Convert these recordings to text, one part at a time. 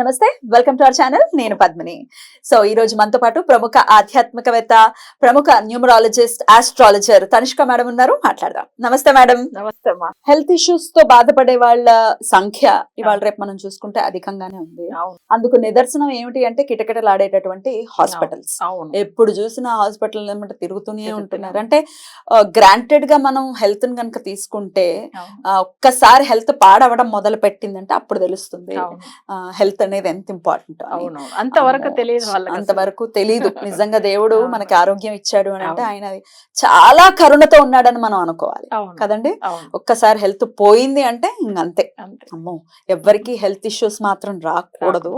నమస్తే welcome to our channel నేను Padmini. So ఈ రోజు మనతో పాటు ప్రముఖ ఆధ్యాత్మికవేత్త ప్రముఖ న్యూమరాలజిస్ట్ ఆస్ట్రాలజర్ తనిష్క మేడం ఉన్నారు. మాట్లాడదాం. నమస్తే మేడం. నమస్తే హెల్త్ ఇష్యూస్తో బాధపడే వాళ్ళ సంఖ్య ఇవాళ రేపు మనం చూసుకుంటే అధికంగానే ఉంది. అందుకు నిదర్శనం ఏమిటి అంటే కిటకిటలాడేటటువంటి హాస్పిటల్స్ ఎప్పుడు చూసినా హాస్పిటల్ ఏమంటే తిరుగుతూనే ఉంటున్నారు. అంటే గ్రాంటెడ్గా మనం హెల్త్ని కనుక తీసుకుంటే ఒక్కసారి హెల్త్ పాడవడం మొదలు పెట్టిందంటే అప్పుడు తెలుస్తుంది. హెల్త్ అనేది ఎంత ఇంపార్టెంట్ అవును. అంతవరకు తెలియదు. అంతవరకు తెలియదు. నిజంగా దేవుడు. మనకి ఆరోగ్యం ఇచ్చాడు అని అంటే. ఆయన చాలా కరుణతో ఉన్నాడని మనం అనుకోవాలి. కదండి? ఒక్కసారి హెల్త్ పోయింది అంటే ఇంకంతే. అంతే. అమ్మో! ఎవ్వరికి హెల్త్ ఇష్యూస్ మాత్రం రాకూడదు.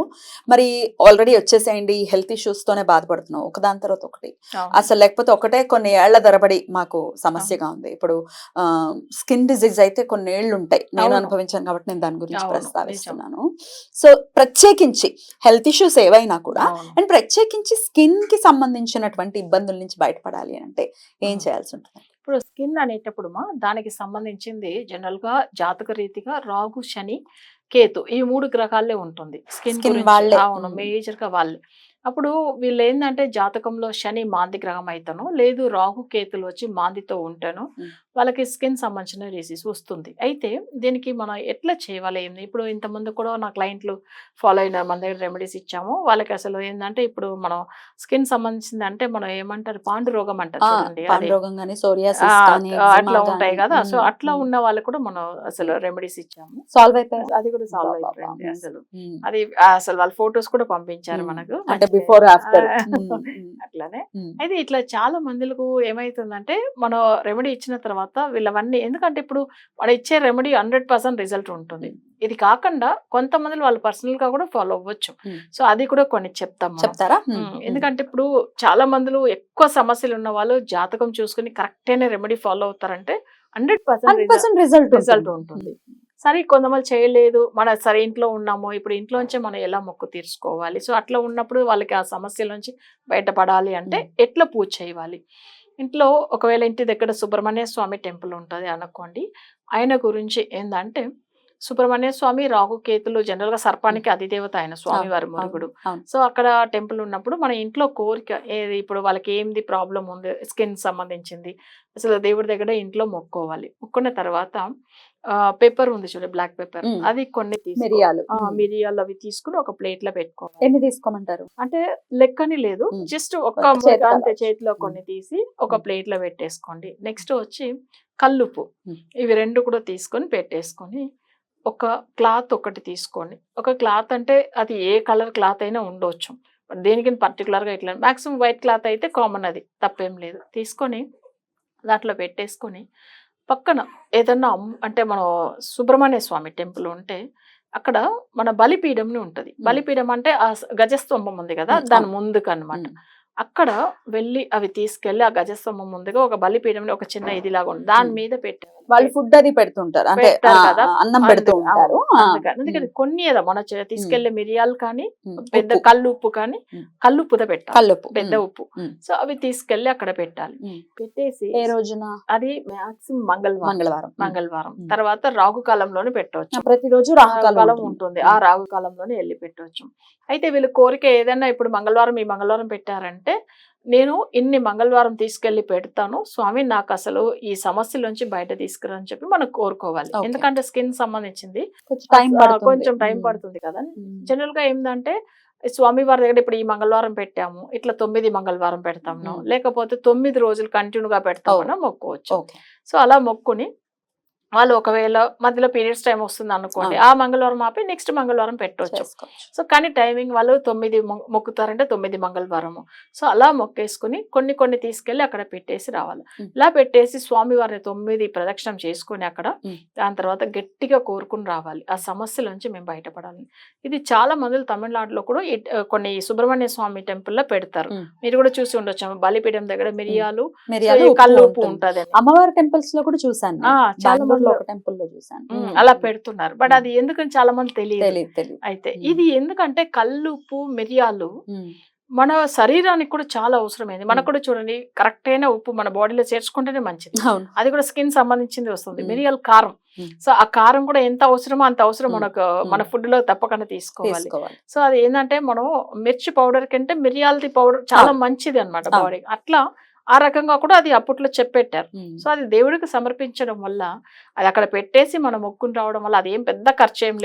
మరి ఆల్రెడీ వచ్చేసేయండి ఈ హెల్త్ ఇష్యూస్ తోనే బాధపడుతున్నాం ఒకదాని తర్వాత ఒకటి. అసలు లేకపోతే ఒకటే కొన్ని ఏళ్ళ తరబడి మాకు సమస్యగా ఉంది. ఇప్పుడు స్కిన్ డిజీజ్ అయితే కొన్ని ఏళ్ళు ఉంటాయి నేను. అనుభవించాను కాబట్టి నేను దాని గురించి ప్రస్తావిస్తున్నాను. సో ప్రత్యేకించి హెల్త్ ఇష్యూస్ ఏవైనా కూడా. అండ్ ప్రత్యేకించి స్కిన్కి సంబంధించినటువంటి ఇబ్బందుల నుంచి బయటపడాలి అంటే ఏం. చేయాల్సి ఉంటుంది ఇప్పుడు స్కిన్ అనేటప్పుడు మా దానికి సంబంధించింది జనరల్గా జాతక రీతిగా రాగు శని కేతు ఈ మూడు గ్రహాలే ఉంటుంది స్కిన్. అవును మ్మ్. మేజర్గా వాళ్ళే అప్పుడు వీళ్ళు ఏంటంటే జాతకంలో శని మాంది గ్రహం అయితేనో లేదు రాహు కేతులు వచ్చి మాందితో ఉంటాను. వాళ్ళకి స్కిన్ సంబంధించిన డిసీజ్ వస్తుంది. అయితే దీనికి మనం ఎట్లా చేయాలి? ఏంది? ఇప్పుడు ఇంతకుముందు కూడా నా క్లయింట్లు ఫాలో అయిన మన దగ్గర రెమెడీస్ ఇచ్చాము. వాళ్ళకి అసలు ఏంటంటే ఇప్పుడు మనం స్కిన్ సంబంధించింది అంటే మనం ఏమంటారు? పాండు రోగం అంటారు అట్లా ఉంటాయి కదా. సో అట్లా ఉన్న వాళ్ళకి కూడా మనం అసలు రెమెడీస్ ఇచ్చాము. సాల్వ్ అయిపోయాయి అది కూడా సాల్వ్ అయిపోయింది. అసలు. అది అసలు వాళ్ళ ఫొటోస్ కూడా పంపించారు. మనకు. Before after. అట్లానే. అయితే ఇట్లా చాలా మందులకు ఏమైతుందంటే మనం రెమెడీ ఇచ్చిన తర్వాత వీళ్ళవన్నీ ఎందుకంటే ఇప్పుడు మనం ఇచ్చే రెమెడీ హండ్రెడ్ పర్సెంట్ రిజల్ట్ ఉంటుంది. ఇది కాకుండా కొంతమంది వాళ్ళు పర్సనల్గా కూడా ఫాలో అవ్వచ్చు. సో అది కూడా కొన్ని చెప్తాం. చెప్తారా? ఎందుకంటే ఇప్పుడు చాలా మందులు ఎక్కువ సమస్యలు ఉన్న వాళ్ళు జాతకం చూసుకుని కరెక్ట్ అయిన రెమెడీ ఫాలో అవుతారంటే హండ్రెడ్ పర్సెంట్ రిజల్ట్ రిజల్ట్ ఉంటుంది. సరే కొంతమంది చేయలేదు మన సరే ఇంట్లో ఉన్నాము ఇప్పుడు ఇంట్లోంచే మనం ఎలా మొక్కు తీర్చుకోవాలి? సో అట్లా ఉన్నప్పుడు వాళ్ళకి ఆ సమస్యల నుంచి బయటపడాలి అంటే ఎట్లా పూజ చేయాలి? ఇంట్లో ఒకవేళ ఇంటి దగ్గర సుబ్రహ్మణ్య స్వామి టెంపుల్ ఉంటుంది అనుకోండి ఆయన గురించి ఏంటంటే సుబ్రహ్మణ్య స్వామి రాహు కేతులు జనరల్గా సర్పానికి అధిదేవత ఆయన స్వామి వారి మురుగుడు. సో అక్కడ టెంపుల్ ఉన్నప్పుడు మన ఇంట్లో కోరిక ఏది? ఇప్పుడు వాళ్ళకి ఏంది ప్రాబ్లం ఉంది? స్కిన్ సంబంధించింది. అసలు దేవుడి దగ్గర ఇంట్లో మొక్కోవాలి. మొక్కున్న తర్వాత పేపర్ ఉంది చూడండి బ్లాక్ పేపర్. అది కొన్ని మిరియాలు. మిరియాలు అవి తీసుకుని ఒక ప్లేట్లో పెట్టుకోవాలి ఎన్ని తీసుకోమంటారు అంటే లెక్కని లేదు. జస్ట్ ఒక అంతే. చేతిలో. కొన్ని తీసి ఒక. ప్లేట్లో పెట్టేసుకోండి నెక్స్ట్ వచ్చి కల్లుపు. ఇవి రెండు కూడా తీసుకొని పెట్టేసుకొని ఒక క్లాత్ ఒకటి తీసుకోండి ఒక క్లాత్ అంటే అది ఏ కలర్ క్లాత్ అయినా ఉండొచ్చు దేనికి particular గా ఇట్లా మాక్సిమం వైట్ క్లాత్ అయితే కామన్ అది తప్పేం లేదు తీసుకొని దాంట్లో పెట్టేసుకొని పక్కన ఏదన్నా అంటే మన సుబ్రహ్మణ్య స్వామి టెంపుల్ ఉంటే అక్కడ మన బలిపీఠంని ఉంటది. బలిపీఠం అంటే ఆ గజస్తంభం ఉంది కదా. దాని ముందుకు అన్నమాట మ్మ్. అక్కడ వెళ్ళి అవి తీసుకెళ్ళి ఆ గజస్తంభం ముందుగా ఒక బలిపీఠం ఒక చిన్న ఇదిలాగా ఉంది. దాని. మీద పెట్టారు. వాళ్ళు ఫుడ్ అది పెడుతుంటారు. అంటే కదా. అన్నం పెడుతూ అందుకే- ఉంటారు. అవును, ఆ, అందుకని కొన్ని ఏదో మన తీసుకెళ్ళే మిరియాలు కానీ. పెద్ద కళ్ళు ఉప్పు కానీ. కళ్ళు ఉప్పుతో పెట్టాలి. కల్లుప్పు. పెద్ద. ఉప్పు. సో అవి తీసుకెళ్ళి అక్కడ పెట్టాలి. పెట్టేసి ఏ రోజున? అది మాక్సిమం మంగళవారం. మంగళవారం. మంగళవారం. తర్వాత రాగు కాలంలోనే పెట్టవచ్చు. ప్రతిరోజు రాహుకాలం కాలం ఉంటుంది. ఉంటుంది. ఆ రాగు కాలంలోనే వెళ్ళి పెట్టవచ్చు. అయితే వీళ్ళు కోరిక ఏదైనా ఇప్పుడు మంగళవారం ఈ మంగళవారం పెట్టారంటే నేను ఇన్ని మంగళవారం తీసుకెళ్ళి పెడతాను. స్వామి నాకు అసలు ఈ సమస్య నుంచి బయట తీసుకురా అని చెప్పి మనం కోరుకోవాలి. ఎందుకంటే స్కిన్ సంబంధించింది. కొంచెం టైం పడుతుంది. కదా. జనరల్గా ఏంటంటే స్వామి వారి దగ్గర ఇప్పుడు ఈ మంగళవారం పెట్టాము. ఇట్లా తొమ్మిది మంగళవారం పెడతాము. లేకపోతే తొమ్మిది రోజులు కంటిన్యూగా పెడతాము అవును. మొక్కోవచ్చు. ఓకే. సో అలా మొక్కుని వాళ్ళు ఒకవేళ మధ్యలో పీరియడ్స్ టైం వస్తుంది అనుకోండి. ఆ మంగళవారం ఆపి నెక్స్ట్ మంగళవారం పెట్టవచ్చు సో కానీ టైమింగ్ వాళ్ళు తొమ్మిది మొక్కుతారంటే తొమ్మిది మంగళవారము సో అలా మొక్కేసుకుని కొన్ని కొన్ని తీసుకెళ్ళి అక్కడ పెట్టేసి రావాలి. ఇలా పెట్టేసి స్వామివారిని తొమ్మిది ప్రదక్షిణం చేసుకుని అక్కడ. దాని తర్వాత గట్టిగా కోరుకుని రావాలి ఆ సమస్యల నుంచి మేము బయటపడాలి ఇది చాలా మందులు తమిళనాడులో కూడా కొన్ని సుబ్రహ్మణ్య స్వామి టెంపుల్లో పెడతారు. మీరు కూడా చూసి ఉండొచ్చు బలిపీఠం దగ్గర మిరియాలు సో మిరియాలు ఈ ఉప్పు కల్లు ఉప్పు ఉంటుంది. అమ్మవారి టెంపుల్స్లో కూడా చూసాను. చాలా మంది ఒక టెంపుల్లో చూసాను. అలా పెడుతున్నారు బట్. అది ఎందుకని చాలా మంది తెలియదు అయితే. ఇది ఎందుకంటే కల్లుప్పు మిరియాలు. మన శరీరానికి కూడా చాలా అవసరమైంది మనకు కూడా చూడండి కరెక్ట్ అయిన ఉప్పు మన బాడీలో చేర్చుకుంటేనే మంచిది అది కూడా స్కిన్ సంబంధించింది వస్తుంది. మిరియల్ కారం. సో ఆ కారం కూడా ఎంత అవసరమో అంత అవసరం. మనకు మన. ఫుడ్లో తప్పకుండా తీసుకోవాలి సో అది ఏంటంటే మనం మిర్చి పౌడర్ కంటే మిరియాలది పౌడర్ చాలా. మంచిది అనమాట. బాడీ అట్లా ఆ రకంగా కూడా అది అప్పట్లో చెప్పెట్టారు. సో అది దేవుడికి సమర్పించడం వల్ల అది అక్కడ పెట్టేసి మనం మొక్కుని రావడం వల్ల అది ఏం పెద్ద ఖర్చు ఏం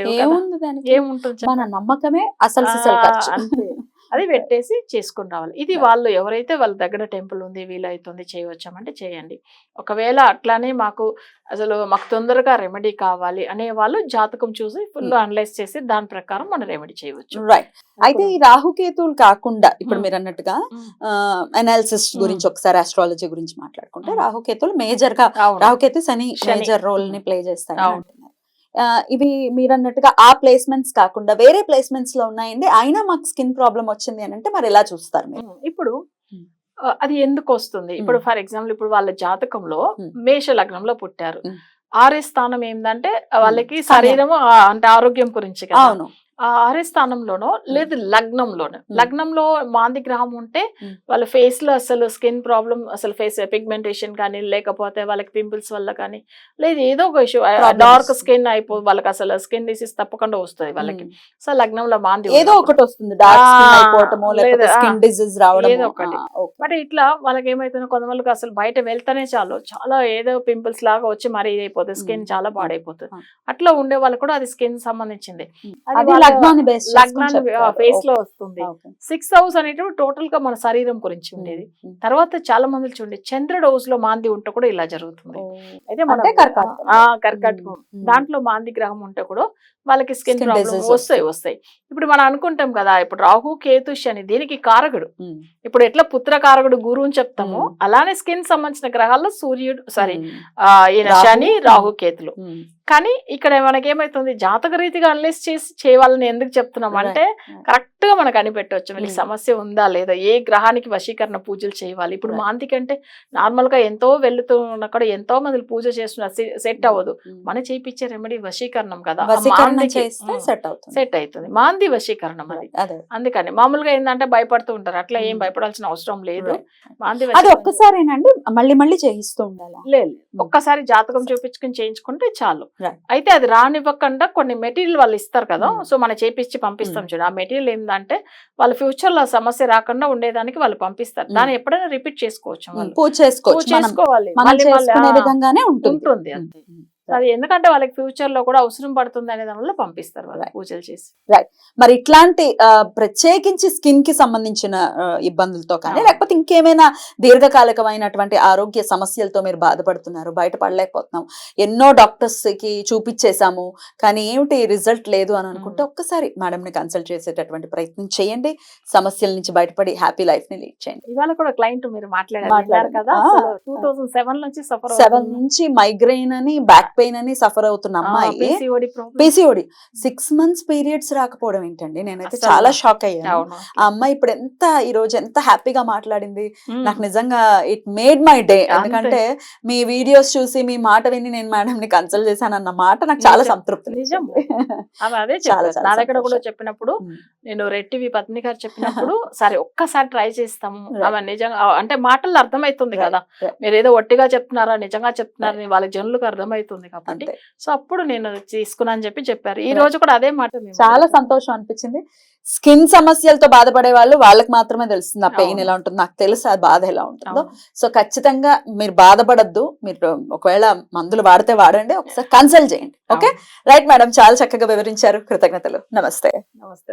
దానికి ఏముంటుంది? మన నమ్మకమే అసలు ఖర్చు. అది పెట్టేసి చేసుకుని రావాలి ఇది వాళ్ళు ఎవరైతే వాళ్ళ దగ్గర టెంపుల్ ఉంది వీలైతుంది చేయవచ్చామంటే చేయండి ఒకవేళ అట్లానే మాకు అసలు మాకు తొందరగా రెమెడీ కావాలి అనే వాళ్ళు జాతకం చూసి ఫుల్ Hmm. అనలైజ్ చేసి దాని ప్రకారం మనం రెమెడీ చేయవచ్చు రైట్ అయితే ఈ రాహుకేతువులు కాకుండా ఇప్పుడు ఉమ్. మీరు అన్నట్టుగా. Analysis um. గురించి ఒకసారి ఆస్ట్రాలజీ గురించి మాట్లాడుకుంటే. రాహుకేతువులు మేజర్గా. రాహుకేతు శని. మేజర్ రోల్ని. ప్లే ఆ, ఇవి మీరు అన్నట్టుగా ఆ ప్లేస్మెంట్స్ కాకుండా వేరే ప్లేస్మెంట్స్లో ఉన్నాయండి. అయినా మాకు స్కిన్ ప్రాబ్లం వచ్చింది అని అంటే మరి ఎలా చూస్తారు మీరు? ఇప్పుడు అది ఎందుకు వస్తుంది? ఇప్పుడు ఫర్ ఎగ్జాంపుల్ ఇప్పుడు వాళ్ళ జాతకంలో. మేష లగ్నంలో పుట్టారు. ఆరే స్థానం ఏంటంటే వాళ్ళకి. శరీరము అంటే ఆరోగ్యం గురించి కదా. ఆరే స్థానంలోనో లేదు లగ్నంలోనో. లగ్నంలో మాంది గ్రహం ఉంటే. వాళ్ళ ఫేస్లో అసలు స్కిన్ ప్రాబ్లం అసలు ఫేస్ పిగ్మెంటేషన్ కానీ లేకపోతే వాళ్ళకి పింపుల్స్ వల్ల కానీ లేదు ఏదో ఒక ఇష్యూ. డార్క్ స్కిన్ అయిపో వాళ్ళకి అసలు స్కిన్ డిసీజ్ తప్పకుండా వస్తుంది వాళ్ళకి. సో లగ్నంలో మాంది ఏదో. ఒకటి వస్తుంది ఏదో ఒకటి. బట్ ఇట్లా వాళ్ళకి ఏమైతుందో కొంతమందికి అసలు బయట వెళ్తానే చాలు చాలా ఏదో పింపుల్స్ లాగా వచ్చి మరీ ఇదైపోతుంది స్కిన్. చాలా పాడైపోతుంది. అట్లా ఉండే వాళ్ళకి కూడా అది స్కిన్ సంబంధించింది అది లగ్నాన్ని ఫేస్లో వస్తుంది. సిక్స్ హౌస్ అనేటువంటి టోటల్గా మన శరీరం గురించి ఉండేది. తర్వాత చాలా మంది చూడండి చంద్రుడు హౌస్లో మాంది ఉంటే కూడా ఇలా జరుగుతుంది. అయితే మనం కర్కాటకం. కర్కాటకం. దాంట్లో మాంది గ్రహం ఉంటే కూడా వాళ్ళకి స్కిన్ Skin ప్రాబ్లమ్ disease వస్తాయి వస్తాయి. ఇప్పుడు మనం అనుకుంటాం కదా ఇప్పుడు రాహు కేతు శని దీనికి కారకుడు. ఇప్పుడు ఎట్లా పుత్ర కారకుడు గురువు అని చెప్తామో Hmm. అలానే స్కిన్ సంబంధించిన గ్రహాల్లో సూర్యుడు సారీ ఈయన శని hmm. రాహు కేతులు. కానీ ఇక్కడ మనకి ఏమైతుంది జాతక రీతిగా అనలైజ్ చేసి చేయాలని ఎందుకు చెప్తున్నాం. అంటే. కరెక్ట్గా మనకు కనిపెట్టవచ్చు వీళ్ళకి Hmm. సమస్య ఉందా లేదా? ఏ గ్రహానికి వశీకరణ పూజలు చేయాలి? ఇప్పుడు Right. మాంతి కంటే నార్మల్గా ఎంతో వెళ్తూ ఉన్న కూడా ఎంతో మంది పూజ చేస్తున్నారు సెట్ అవ్వదు. మన చేయించే రెమెడీ వశీకరణం కదా. సెట్ అవుతుంది. సెట్ అవుతుంది. మాంది వశీకరణం అది. అదే. అందుకని మామూలుగా ఏంటంటే భయపడుతూ ఉంటారు. అట్లా ఏం Hmm. భయపడాల్సిన అవసరం లేదు. మాంది అది. ఒక్కసారేనండి మళ్ళీ మళ్ళీ చేయిస్తూ ఉండాలా? లేదు. ఒక్కసారి జాతకం చూపించుకుని చేయించుకుంటే చాలు. అయితే అది రానివ్వకుండా కొన్ని మెటీరియల్ వాళ్ళు ఇస్తారు కదా Mm. సో మనం చేపించి పంపిస్తాం చూడు. ఆ మెటీరియల్ ఏంటంటే వాళ్ళ ఫ్యూచర్లో సమస్య రాకుండా ఉండేదానికి వాళ్ళు పంపిస్తారు. Mm. దాన్ని ఎప్పుడైనా రిపీట్ చేసుకోవచ్చు చేసుకోవాలి. ఉంటుంది. అంతే. అది ఎందుకంటే వాళ్ళకి ఫ్యూచర్లో కూడా అవసరం పడుతుంది అనే దాని వల్ల పంపిస్తారు వాళ్ళు. పూజలు చేసి మరి ఇట్లాంటి ప్రత్యేకించి స్కిన్కి సంబంధించిన ఇబ్బందులతో కానీ. లేకపోతే ఇంకేమైనా దీర్ఘకాలికమైనటువంటి ఆరోగ్య సమస్యలతో మీరు బాధపడుతున్నారు బయటపడలేకపోతున్నాం ఎన్నో డాక్టర్స్కి చూపించేశాము కానీ ఏమిటి రిజల్ట్ లేదు అని అనుకుంటే. ఒక్కసారి మేడం ని కన్సల్ట్ చేసేటటువంటి ప్రయత్నం చేయండి సమస్యల నుంచి బయటపడి హ్యాపీ లైఫ్ని లీడ్ చేయండి ఇవాళ కూడా క్లయింట్ మీరు మాట్లాడారు కదా. టూ థౌసండ్ సెవెన్ నుంచి సఫర్ సెవెన్ నుంచి మైగ్రెయిన్ అని బ్యాక్ పెయిన్ అని సఫర్ అవుతున్న అమ్మాయి పిసిఓడి సిక్స్ మంత్స్ పీరియడ్స్ రాకపోవడం ఏంటండి నేనైతే చాలా షాక్ అయ్యాను ఆ అమ్మాయి ఇప్పుడు ఎంత ఈ రోజు ఎంత హ్యాపీగా మాట్లాడింది. నాకు నిజంగా ఇట్ మేడ్ మై డే. ఎందుకంటే మీ వీడియోస్ చూసి మీ మాట విని నేను మేడం ని కన్సల్ట్ చేశాను అన్న మాట నాకు చాలా. సంతృప్తి నిజం. అదే నా దగ్గర కూడా. చెప్పినప్పుడు. నేను రెట్టివి పత్ని గారు చెప్పినప్పుడు సరే ఒక్కసారి ట్రై చేస్తాము. ఆమె నిజంగా అంటే మాటల్లో అర్థమవుతుంది. కదా. మీరు ఏదో ఒట్టిగా చెప్తున్నారా నిజంగా చెప్తున్నారని వాళ్ళ జనులకు అర్థమవుతుంది కాబట్టి అంతే. సో అప్పుడు నేను తీసుకున్నా అని చెప్పి చెప్పారు. ఈ. రోజు కూడా అదే మాట చాలా సంతోషం అనిపించింది. స్కిన్ సమస్యలతో బాధపడే వాళ్ళు వాళ్ళకి మాత్రమే తెలుస్తుంది ఆ పెయిన్. ఎలా ఉంటుంది. నాకు తెలుసు ఆ బాధ ఎలా ఉంటుందో. సో ఖచ్చితంగా మీరు బాధపడద్దు. మీరు ఒకవేళ మందులు వాడితే వాడండి. ఒకసారి కన్సల్ట్ చేయండి. ఓకే. రైట్ మేడం చాలా చక్కగా వివరించారు. కృతజ్ఞతలు. నమస్తే. నమస్తే.